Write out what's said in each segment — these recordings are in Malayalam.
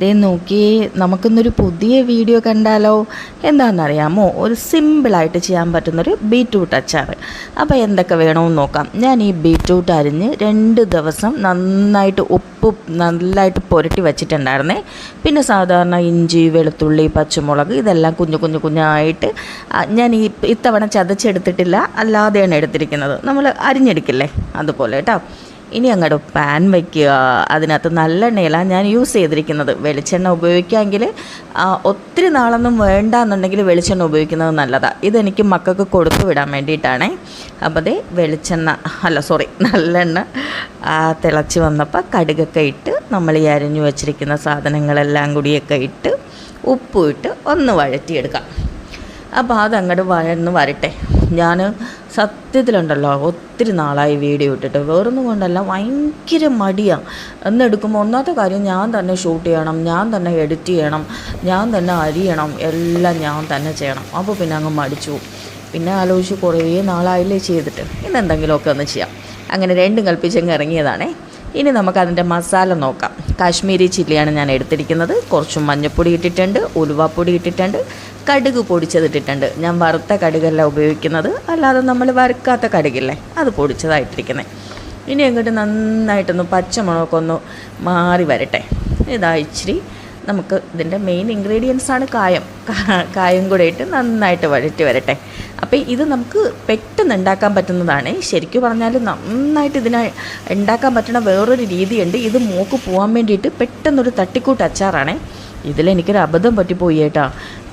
ദേ നോക്കി നമുക്കിന്നൊരു പുതിയ വീഡിയോ കണ്ടാലോ? എന്താണെന്നറിയാമോ? ഒരു സിമ്പിളായിട്ട് ചെയ്യാൻ പറ്റുന്നൊരു ബീറ്റ്റൂട്ട് അച്ചാർ അപ്പോൾ എന്തൊക്കെ വേണമെന്ന് നോക്കാം. ഞാൻ ഈ ബീറ്റ്റൂട്ട് അരിഞ്ഞ് രണ്ട് ദിവസം നന്നായിട്ട് ഉപ്പ് നല്ലതായിട്ട് പുരട്ടി വച്ചിട്ടുണ്ടായിരുന്നേ. പിന്നെ സാധാരണ ഇഞ്ചി വെളുത്തുള്ളി പച്ചമുളക് ഇതെല്ലാം കുഞ്ഞു കുഞ്ഞു കുഞ്ഞായിട്ട് ഞാൻ ഈ ഇത്തവണ ചതച്ചെടുത്തിട്ടില്ല. അല്ലാതെയാണ് എടുത്തിരിക്കുന്നത്. നമ്മൾ അരിഞ്ഞെടുക്കില്ലേ? അതുപോലെ കേട്ടോ. ഇനി അങ്ങോട്ട് പാൻ വയ്ക്കുക അതിനകത്ത് നല്ലെണ്ണയിലാണ് ഞാൻ യൂസ് ചെയ്തിരിക്കുന്നത്. വെളിച്ചെണ്ണ ഉപയോഗിക്കാമെങ്കിൽ ഒത്തിരി നാളൊന്നും വേണ്ട എന്നുണ്ടെങ്കിൽ വെളിച്ചെണ്ണ ഉപയോഗിക്കുന്നത് നല്ലതാണ് ഇതെനിക്ക് മക്കൾക്ക് കൊടുത്തു വിടാൻ വേണ്ടിയിട്ടാണേ. അപ്പോൾ അതേ വെളിച്ചെണ്ണ അല്ല സോറി നല്ലെണ്ണ തിളച്ച് വന്നപ്പോൾ കടുകൊക്കെ ഇട്ട് നമ്മൾ ഈ അരിഞ്ഞു വച്ചിരിക്കുന്ന സാധനങ്ങളെല്ലാം കൂടിയൊക്കെ ഇട്ട് ഉപ്പും ഇട്ട് ഒന്ന് വഴറ്റിയെടുക്കാം. അപ്പോൾ അതങ്ങോട്ട് വഴന്ന് വരട്ടെ. ഞാൻ സത്യത്തിലുണ്ടല്ലോ ഒത്തിരി നാളായി വീഡിയോ ഇട്ടിട്ട്. വേറൊന്നും കൊണ്ടല്ല ഭയങ്കര മടിയാണ് എന്നെടുക്കുമ്പോൾ ഒന്നാമത്തെ കാര്യം ഞാൻ തന്നെ ഷൂട്ട് ചെയ്യണം ഞാൻ തന്നെ എഡിറ്റ് ചെയ്യണം ഞാൻ തന്നെ അരിയണം എല്ലാം ഞാൻ തന്നെ ചെയ്യണം. അപ്പോൾ പിന്നെ അങ്ങ് മടിച്ചു പിന്നെ ആലോചിച്ച് കുറേ നാളായില്ലേ ചെയ്തിട്ട്. ഇന്ന് എന്തെങ്കിലുമൊക്കെ ഒന്ന് ചെയ്യാം. അങ്ങനെ രണ്ടും കൽപ്പിച്ചങ്ങ് ഇറങ്ങിയതാണേ. ഇനി നമുക്ക് അതിന്റെ മസാല നോക്കാം. കാശ്മീരി ചില്ലിയാണ് ഞാൻ എടുത്തിരിക്കുന്നത്. കുറച്ച് മഞ്ഞൾപ്പൊടി ഇട്ടിട്ടുണ്ട് ഉലുവാപ്പൊടി ഇട്ടിട്ടുണ്ട് കടുക് പൊടിച്ചതിട്ടിട്ടുണ്ട് ഞാൻ വറുത്ത കടുകല്ല ഉപയോഗിക്കുന്നത്. അല്ലാതെ നമ്മൾ വറുക്കാത്ത കടുകില്ലേ അത് പൊടിച്ചതായിട്ടിരിക്കുന്നത് ഇനി അങ്ങോട്ട് നന്നായിട്ടൊന്ന് പച്ചമുളകൊക്കെ ഒന്ന് മാറി വരട്ടെ. ഇതാ ഇച്ചിരി നമുക്ക് ഇതിന്റെ മെയിൻ ഇൻഗ്രീഡിയൻസാണ് കായം. കായം കൂടെ ഇട്ട് നന്നായിട്ട് വഴറ്റി വരട്ടെ. അപ്പോൾ ഇത് നമുക്ക് പെട്ടെന്ന് ഉണ്ടാക്കാൻ പറ്റുന്നതാണ്. ശരിക്കും പറഞ്ഞാൽ നന്നായിട്ട് ഇതിനെ ഉണ്ടാക്കാൻ പറ്റുന്ന വേറൊരു രീതിയുണ്ട്. ഇത് മൂക്ക് പോകാൻ വേണ്ടിയിട്ട് പെട്ടെന്നൊരു തട്ടിക്കൂട്ട് അച്ചാറാണേ. ഇതിലെനിക്കൊരു അബദ്ധം പറ്റിപ്പോയി കേട്ടോ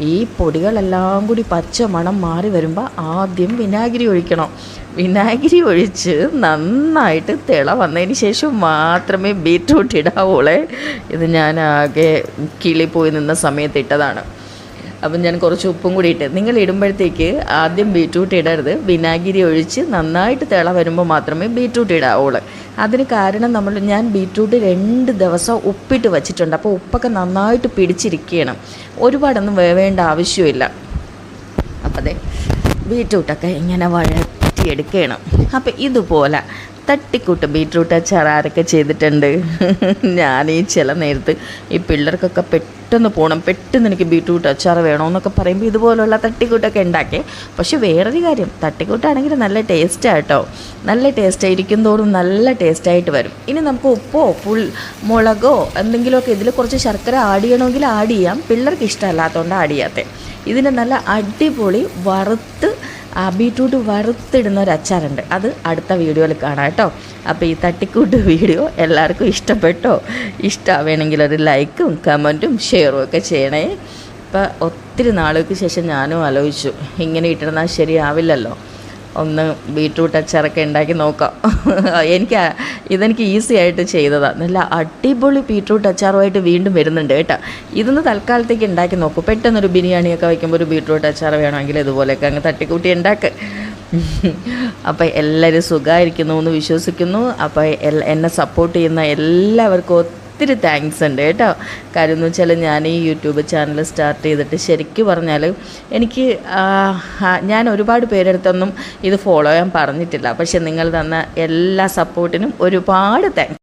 ഈ പൊടികളെല്ലാം കൂടി പച്ച മണം മാറി വരുമ്പോൾ ആദ്യം വിനാഗിരി ഒഴിക്കണം. വിനാഗിരി ഒഴിച്ച് നന്നായിട്ട് തിള വന്നതിന് ശേഷം മാത്രമേ ബീറ്റ്റൂട്ട് ഇടാവുള്ളേ ഇത് ഞാൻ ആകെ കിളി പോയി നിന്ന സമയത്ത് ഇട്ടതാണ്. അപ്പം ഞാൻ കുറച്ച് ഉപ്പും കൂടി ഇട്ട് നിങ്ങൾ ഇടുമ്പോഴത്തേക്ക് ആദ്യം ബീറ്റ്റൂട്ട് ഇടരുത്. വിനാഗിരി ഒഴിച്ച് നന്നായിട്ട് തിള വരുമ്പോൾ മാത്രമേ ബീറ്റ്റൂട്ട് ഇടാവുള്ളൂ. അതിന് കാരണം നമ്മൾ ഞാൻ ബീറ്റ്റൂട്ട് രണ്ട് ദിവസം ഉപ്പിട്ട് വച്ചിട്ടുണ്ട്. അപ്പോൾ ഉപ്പൊക്കെ നന്നായിട്ട് പിടിച്ചിരിക്കണം ഒരുപാടൊന്നും വേവേണ്ട ആവശ്യമില്ല. അപ്പം അതെ ബീറ്റ്റൂട്ടൊക്കെ ഇങ്ങനെ വഴറ്റിയെടുക്കണം അപ്പം ഇതുപോലെ തട്ടിക്കൂട്ട് ബീറ്റ്റൂട്ട് അച്ചാർ ആരൊക്കെ ചെയ്തിട്ടുണ്ട്? ഞാൻ ഈ ചില നേരത്ത് ഈ പിള്ളേർക്കൊക്കെ പെട്ടെന്ന് പോകണം പെട്ടെന്ന് എനിക്ക് ബീറ്റ്റൂട്ട് അച്ചാർ വേണമെന്നൊക്കെ പറയുമ്പോൾ ഇതുപോലുള്ള തട്ടിക്കൂട്ടൊക്കെ ഉണ്ടാക്കി. പക്ഷെ വേറൊരു കാര്യം. തട്ടിക്കൂട്ടാണെങ്കിൽ നല്ല ടേസ്റ്റാണ് കേട്ടോ നല്ല ടേസ്റ്റ് ആയിരിക്കും തോറും നല്ല ടേസ്റ്റായിട്ട് വരും. ഇനി നമുക്ക് ഉപ്പോ പുൾ മുളകോ എന്തെങ്കിലുമൊക്കെ ഇതിൽ കുറച്ച് ശർക്കര ആഡ് ചെയ്യണമെങ്കിൽ ആഡ് ചെയ്യാം. പിള്ളേർക്ക് ഇഷ്ടമല്ലാത്തതുകൊണ്ട് ആഡ് ചെയ്യാത്തേ. ഇതിന് നല്ല അടിപൊളി വറുത്ത് ആ ബീട്രൂട്ട് വറുത്തിടുന്ന ഒരു അച്ചാറുണ്ട്. അത് അടുത്ത വീഡിയോയിൽ കാണാം കേട്ടോ അപ്പോൾ ഈ തട്ടിക്കൂട്ട് വീഡിയോ എല്ലാവർക്കും ഇഷ്ടപ്പെട്ടോ? ഇഷ്ടമാവേണമെങ്കിൽ ഒരു ലൈക്കും കമന്റും ഷെയറും ഒക്കെ ചെയ്യണേ. ഇപ്പം ഒത്തിരി നാളുകൾക്ക് ശേഷം ഞാനും ആലോചിച്ചു ഇങ്ങനെ ഇട്ടിരുന്നാൽ ശരിയാവില്ലല്ലോ. ഒന്ന് ബീട്രൂട്ട് അച്ചാറൊക്കെ ഉണ്ടാക്കി നോക്കാം. എനിക്ക് ഇതെനിക്ക് ഈസി ആയിട്ട് ചെയ്തതാണ് നല്ല അടിപൊളി ബീട്രൂട്ട് അച്ചാറുമായിട്ട് വീണ്ടും വരുന്നുണ്ട് കേട്ടോ. ഇതൊന്ന് തൽക്കാലത്തേക്ക് ഉണ്ടാക്കി നോക്കൂ. പെട്ടെന്നൊരു ബിരിയാണിയൊക്കെ വയ്ക്കുമ്പോൾ ഒരു ബീട്രൂട്ട് അച്ചാർ വേണമെങ്കിൽ ഇതുപോലെയൊക്കെ അങ്ങ് തട്ടിക്കൂട്ടി ഉണ്ടാക്ക്. അപ്പോൾ എല്ലാവരും സുഖമായിരിക്കുന്നു എന്ന് വിശ്വസിക്കുന്നു. അപ്പോൾ എന്നെ സപ്പോർട്ട് ചെയ്യുന്ന എല്ലാവർക്കും ഒത്തിരി താങ്ക്സ് ഉണ്ട് കേട്ടോ. കാര്യം എന്ന് വെച്ചാൽ ഞാൻ ഈ യൂട്യൂബ് ചാനൽ സ്റ്റാർട്ട് ചെയ്തിട്ട് ശരിക്കും പറഞ്ഞാൽ എനിക്ക് ഞാൻ ഒരുപാട് പേരെടുത്തൊന്നും ഇത് ഫോളോ ചെയ്യാൻ പറഞ്ഞിട്ടില്ല. പക്ഷെ നിങ്ങൾ തന്ന എല്ലാ സപ്പോർട്ടിനും ഒരുപാട് താങ്ക്സ്